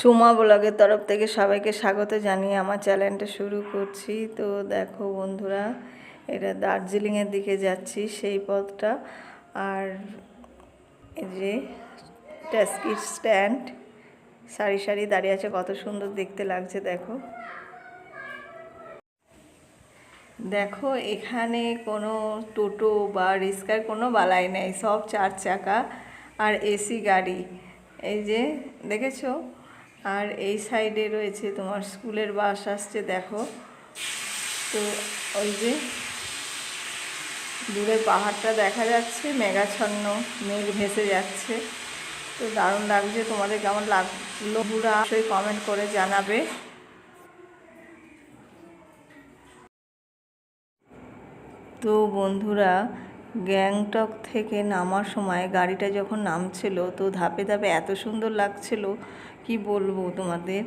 সুমা ব্লগের তরফ থেকে সবাইকে স্বাগত জানিয়ে আমার চ্যানেলটা শুরু করছি। তো দেখো বন্ধুরা, এটা দার্জিলিংয়ের দিকে যাচ্ছি সেই পথটা। আর এই যে ট্যাস্কি স্ট্যান্ড, সারি সারি দাঁড়িয়ে আছে, কত সুন্দর দেখতে লাগছে, দেখো। দেখো, এখানে কোনো টোটো বা রিক্সার কোনো বালাই নেই, সব চার চাকা আর এসি গাড়ি। এই যে, দেখেছ? আর এই সাইডে রয়েছে তোমার স্কুলের বাস আসছে, দেখো। তো ওই যে দূরে পাহাড়টা দেখা যাচ্ছে, মেঘাচ্ছন্ন মেঘ ভেসে যাচ্ছে। তো দারুণ লাগছে, তোমাদের কেমন লাগল? পুরা অবশ্যই কমেন্ট করে জানাবে। তো বন্ধুরা গ্যাংটক থেকে নামার সময় গাড়িটা যখন নামছিল, তো ধাপে ধাপে এত সুন্দর লাগছিল, কি বলব তোমাদের?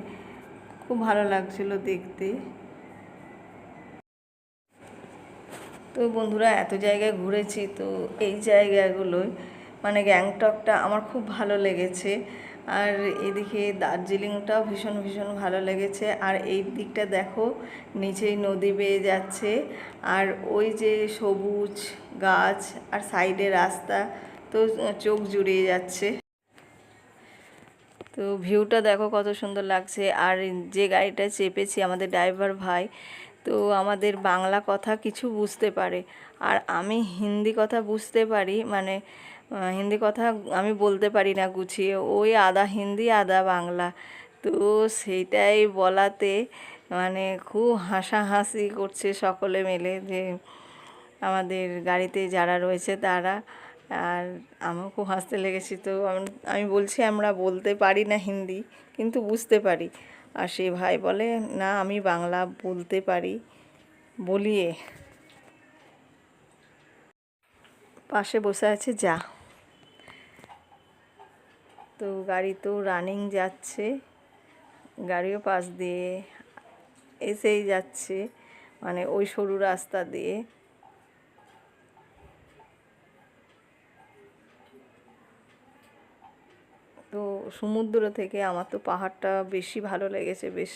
খুব ভালো লাগছিল দেখতে। তো বন্ধুরা, এত জায়গায় ঘুরেছি, তো এই জায়গাগুলোয় মানে গ্যাংটকটা আমার খুব ভালো লেগেছে। আর এদিকে দার্জিলিংটাও ভীষণ ভীষণ ভালো লেগেছে। আর এই দিকটা দেখো, নিচেই নদী বেয়ে যাচ্ছে। আর ওই যে সবুজ গাছ আর সাইডে রাস্তা, তো চোখ জুড়িয়ে যাচ্ছে। তো ভিউটা দেখো কত সুন্দর লাগছে। আর যে গাড়িটা চেপেছি আমাদের ড্রাইভার ভাই, তো আমাদের বাংলা কথা কিছু বুঝতে পারে। আর আমি হিন্দি কথা বুঝতে পারি মানে হিন্দি কথা আমি বলতে পারি না, গুছিয়ে। ওই আদা হিন্দি আদা বাংলা। তো সেইটাই বলাতে মানে খুব হাসাহাসি করছে সকলে মিলে যে আমাদের গাড়িতে যারা রয়েছে তারা। আর আমিও খুব হাসতে লেগেছি তো আমি বলছি আমরা বলতে পারি না হিন্দি, কিন্তু বুঝতে পারি। আর সে ভাই বলে, না, আমি বাংলা বলতে পারি। বলিয়ে। পাশে বসে আছে যা। তো গাড়ি তো রানিং যাচ্ছে। গাড়িও পাশ দিয়ে এসেই যাচ্ছে মানে ওই সরু রাস্তা দিয়ে। তো সমুদ্র থেকে আমার তো পাহাড়টা বেশি ভালো লেগেছে, বেশ।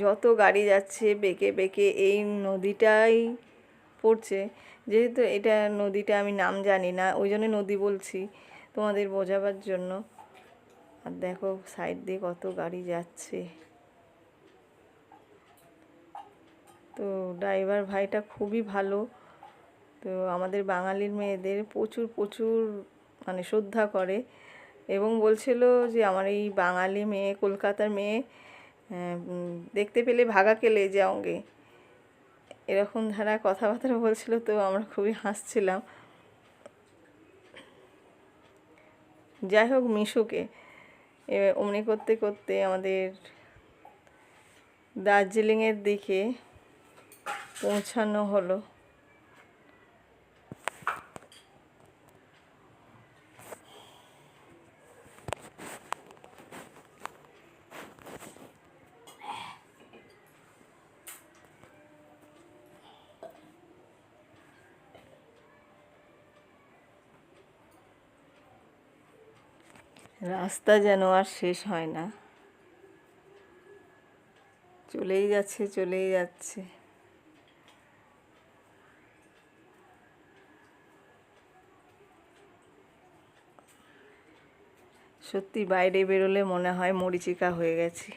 যত গাড়ি যাচ্ছে, বেঁকে বেঁকে এই নদীটাই পড়ছে। যেহেতু এটা নদীটা আমি নাম জানি না, ওই জন্য নদী বলছি তোমাদের বোঝাবার জন্য। আর দেখো সাইড দিয়ে কত গাড়ি যাচ্ছে। তো ড্রাইভার ভাইটা খুবই ভালো। তো আমাদের বাঙালির মেয়েদের প্রচুর প্রচুর মানে শ্রদ্ধা করে এবং বলছিল যে, আমার এই বাঙালি মেয়ে, কলকাতার মেয়ে দেখতে পেলে ভাগা কেলে যাওগে। এরকম ধারা কথাবার্তা বলছিল তো আমরা খুবই হাসছিলাম। যাই হোক, মিশুকে। অমনি করতে করতে আমাদের দার্জিলিংয়ের দিকে পৌঁছানো হলো। রাস্তা যেন আর শেষ হয় না। চলেই যাচ্ছে চলেই যাচ্ছে। সত্যি বাইরে বেরোলে মনে হয় মরিচিকা হয়ে গেছি।